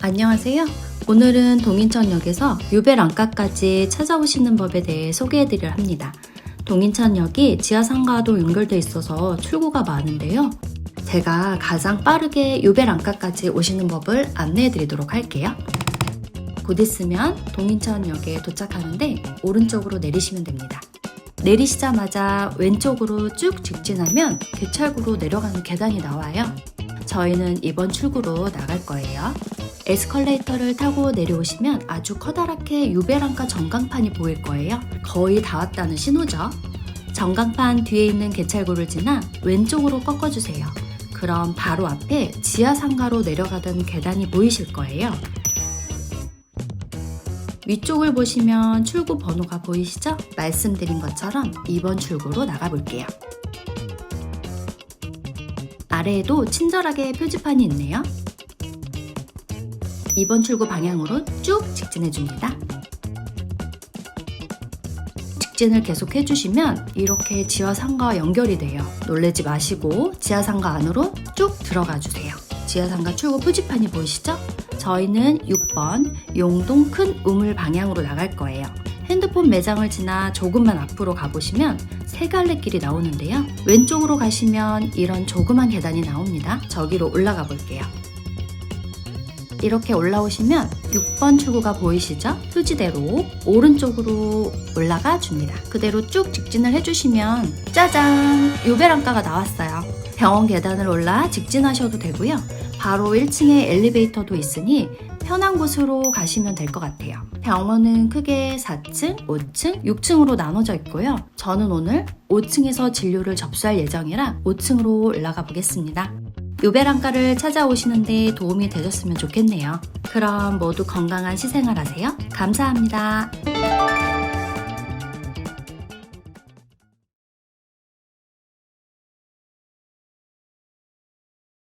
안녕하세요. 오늘은 동인천역에서 유벨안가까지 찾아오시는 법에 대해 소개해드려 합니다. 동인천역이 지하상가도 연결돼 있어서 출구가 많은데요. 제가 가장 빠르게 유벨안가까지 오시는 법을 안내해드리도록 할게요. 곧 있으면 동인천역에 도착하는데 오른쪽으로 내리시면 됩니다. 내리시자마자 왼쪽으로 쭉 직진하면 개찰구로 내려가는 계단이 나와요. 저희는 이번 출구로 나갈 거예요. 에스컬레이터를 타고 내려오시면 아주 커다랗게 유베랑가 전광판이 보일 거예요. 거의 다 왔다는 신호죠. 전광판 뒤에 있는 개찰구를 지나 왼쪽으로 꺾어주세요. 그럼 바로 앞에 지하상가로 내려가던 계단이 보이실 거예요. 위쪽을 보시면 출구 번호가 보이시죠? 말씀드린 것처럼 2번 출구로 나가볼게요. 아래에도 친절하게 표지판이 있네요. 2번 출구 방향으로 쭉 직진해 줍니다. 직진을 계속 해주시면 이렇게 지하상가와 연결이 돼요. 놀래지 마시고 지하상가 안으로 쭉 들어가 주세요. 지하상가 출구 표지판이 보이시죠? 저희는 6번 용동 큰 우물 방향으로 나갈 거예요. 핸드폰 매장을 지나 조금만 앞으로 가보시면 세 갈래 길이 나오는데요. 왼쪽으로 가시면 이런 조그만 계단이 나옵니다. 저기로 올라가 볼게요. 이렇게 올라오시면 6번 출구가 보이시죠? 표지대로 오른쪽으로 올라가 줍니다. 그대로 쭉 직진을 해주시면 짜잔! 요배랑가가 나왔어요. 병원 계단을 올라 직진하셔도 되고요. 바로 1층에 엘리베이터도 있으니 편한 곳으로 가시면 될 것 같아요. 병원은 크게 4층, 5층, 6층으로 나눠져 있고요. 저는 오늘 5층에서 진료를 접수할 예정이라 5층으로 올라가 보겠습니다. 요배랑가를 찾아오시는데 도움이 되셨으면 좋겠네요. 그럼 모두 건강한 시생활 하세요. 감사합니다.